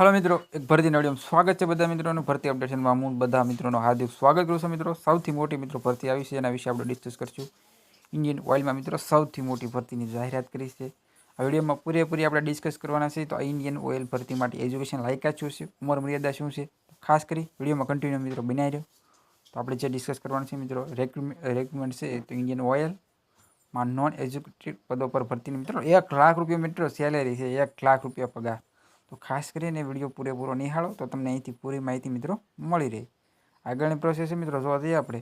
Hello મિત્રો, એક ભરતી નડિયામાં સ્વાગત છે બધા મિત્રોનું. ભરતી અપડેશનમાં હું બધા મિત્રોનો હાર્દિક સ્વાગત કરું છું મિત્રો. સૌથી મોટી મિત્રો ભરતી આવી છે, એના વિશે આપણે ડિસ્કસ કરીશું. ઇન્ડિયન ઓઇલમાં મિત્રો સૌથી મોટી ભરતીની જાહેરાત કરી છે. આ વિડીયોમાં પૂરેપૂરી આપણે ડિસ્કસ કરવાના છે. તો આ ઇન્ડિયન ઓઇલ ભરતી માટે એજ્યુકેશન લાયકાત શું છે? ઉંમર મર્યાદા શું છે? ખાસ કરી વિડીયોમાં કન્ટિન્યુ મિત્રો બનાવી રહ્યો. તો આપણે જે ડિસ્કસ કરવાનું છે મિત્રો રેકમેન્ડ છે તો ઇન્ડિયન ઓઇલમાં નોન એજ્યુકેટેડ પદો પર ભરતીની મિત્રો એક લાખ રૂપિયા મિત્રો સેલેરી છે, એક લાખ રૂપિયા પગાર. તો ખાસ કરીને વીડિયો પૂરેપૂરો નિહાળો તો તમને અહીંથી પૂરી માહિતી મિત્રો મળી રહે. આગળની પ્રોસેસ મિત્રો જોવા જઈએ આપણે,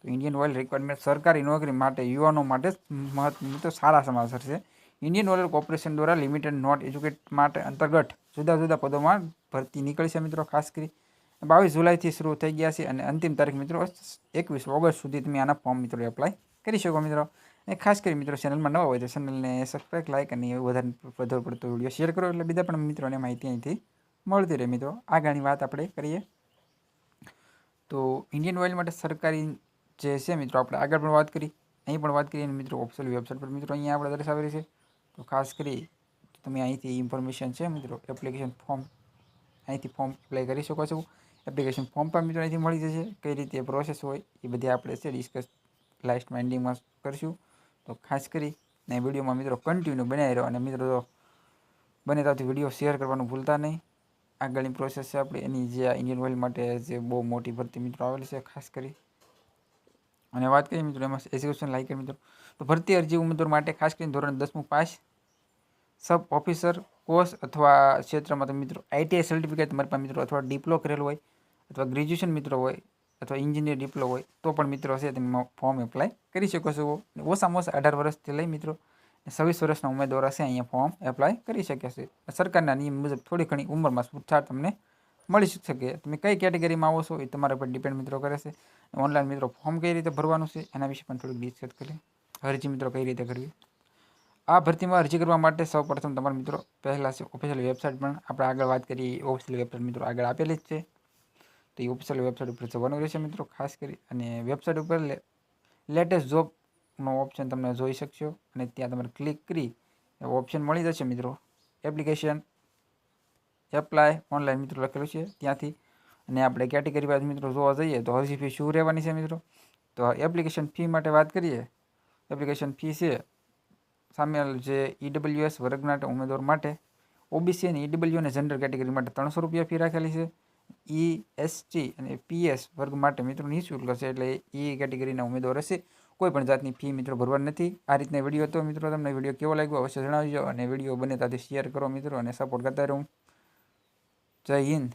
તો ઇન્ડિયન ઓઇલ રિક્વાયરમેન્ટ સરકારી નોકરી માટે યુવાનો માટે મહત્વ તો સારા સમાચાર છે. ઇન્ડિયન ઓઇલ કોર્પોરેશન દ્વારા લિમિટેડ નોટ એજ્યુકેટ માટે અંતર્ગત જુદા જુદા પદોમાં ભરતી નીકળી છે મિત્રો ખાસ કરી. બાવીસ જુલાઈથી શરૂ થઈ ગયા છે અને અંતિમ તારીખ મિત્રો એકવીસ ઓગસ્ટ સુધી તમે આના ફોર્મ મિત્રો એપ્લાય કરી શકો મિત્રો અને ખાસ કરી મિત્રો ચેનલમાં નવા હોય તો ચેનલને સબસ્ક્રાઈબ લાઈક અને વધારે વધારે પડતો વીડિયો શેર કરો એટલે બીજા પણ મિત્રોને માહિતી અહીંથી મળતી રહે મિત્રો આગળની વાત આપણે કરીએ તો ઇન્ડિયન ઓઇલ માટે સરકારી જે છે મિત્રો આપણે આગળ પણ વાત કરી અહીં પણ વાત કરીએ મિત્રો ઓફિશિયલ વેબસાઇટ પર મિત્રો અહીંયા આપણે દર્શાવેલી છે તો ખાસ કરી તમે અહીંથી ઇન્ફોર્મેશન છે મિત્રો એપ્લિકેશન ફોર્મ અહીંથી ફોર્મ એપ્લાય કરી શકો છો એપ્લિકેશન ફોર્મ પણ મિત્રો અહીંથી મળી જશે કઈ રીતે પ્રોસેસ હોય એ બધી આપણે છે ડિસ્કસ લાસ્ટમાં એન્ડિંગમાં કરીશું. તો ખાસ કરી ને વિડીયોમાં મિત્રો કન્ટિન્યુ બનાવી રહ્યો અને મિત્રો બને ત્યાંથી વીડિયો શેર કરવાનું ભૂલતા નહીં. આગળની પ્રોસેસ છે આપણે. એની જે ઇન્ડિયન ઓઇલ માટે જે બહુ મોટી ભરતી મિત્રો આવેલી છે, ખાસ કરી. અને વાત કરીએ મિત્રો એમાં એજ્યુકેશન લાયક મિત્રો. તો ભરતી અરજી ઉમેદવાર માટે ખાસ કરીને ધોરણ દસમું પાસ. સબ ઓફિસર કોર્સ અથવા ક્ષેત્રમાં તો મિત્રો આઈટીઆઈ સર્ટિફિકેટ તમારી પાસે મિત્રો અથવા ડિપ્લો કરેલું હોય અથવા ગ્રેજ્યુએશન મિત્રો હોય અથવા એન્જિનિયર ડિપ્લો હોય, તો પણ મિત્રો છે તમે ફોર્મ એપ્લાય કરી શકો છો. ઓછામાં ઓછા અઢાર વર્ષથી લઈ મિત્રો છવ્વીસ વર્ષના ઉમેદવાર હશે, અહીંયા ફોર્મ એપ્લાય કરી શકે છે. સરકારના નિયમ મુજબ થોડી ઘણી ઉંમરમાં છૂટછાટ તમને મળી શકે. તમે કઈ કેટેગરીમાં આવો છો એ તમારા પર ડિપેન્ડ મિત્રો કરે છે. ઓનલાઈન મિત્રો ફોર્મ કઈ રીતે ભરવાનું છે, એના વિશે પણ થોડીક ડિસ્કસ કરીએ અરજી મિત્રો કઈ રીતે કરવી? આ ભરતીમાં અરજી કરવા માટે સૌપ્રથમ તમારા મિત્રો પહેલાં છે ઓફિશિયલ વેબસાઇટ પણ આપણે આગળ વાત કરીએ ઓફિશિયલ વેબસાઇટ મિત્રો આગળ આપેલી જ છે. તો એ ઓફિશિયલ વેબસાઇટ ઉપર જવાનું રહેશે મિત્રો, ખાસ કરી. અને વેબસાઇટ ઉપર લેટેસ્ટ જોબનો ઓપ્શન તમને જોઈ શકશો. અને ત્યાં તમારે ક્લિક કરી ઓપ્શન મળી જશે મિત્રો. એપ્લિકેશન એપ્લાય ઓનલાઈન મિત્રો લખેલું છે ત્યાંથી. અને આપણે કેટેગરી વાઇઝ મિત્રો જોવા જઈએ તો હજી ફી શું રહેવાની છે મિત્રો? તો એપ્લિકેશન ફી માટે વાત કરીએ. એપ્લિકેશન ફી છે સામેલ જે ઈડબ્લ્યુએસ વર્ગના ઉમેદવાર માટે. ઓબીસી અને ઈડબ્લ્યુ અને જનરલ કેટેગરી માટે ત્રણસો રૂપિયા ફી રાખેલી છે. ઈ એસટી અને પીએસ વર્ગ માટે મિત્રો નિઃશુલ્ક હશે એટલે એ કેટેગરીના ઉમેદવાર હશે. કોઈ પણ જાતની ફી મિત્રો ભરવાની નથી. આ રીતના વીડિયો હતો મિત્રો. તમને વીડિયો કેવો લાગ્યો અવશ્ય જણાવજો અને વીડિયો બને ત્યાંથી શેર કરો મિત્રો અને સપોર્ટ કરતા રહું. જય હિન્દ.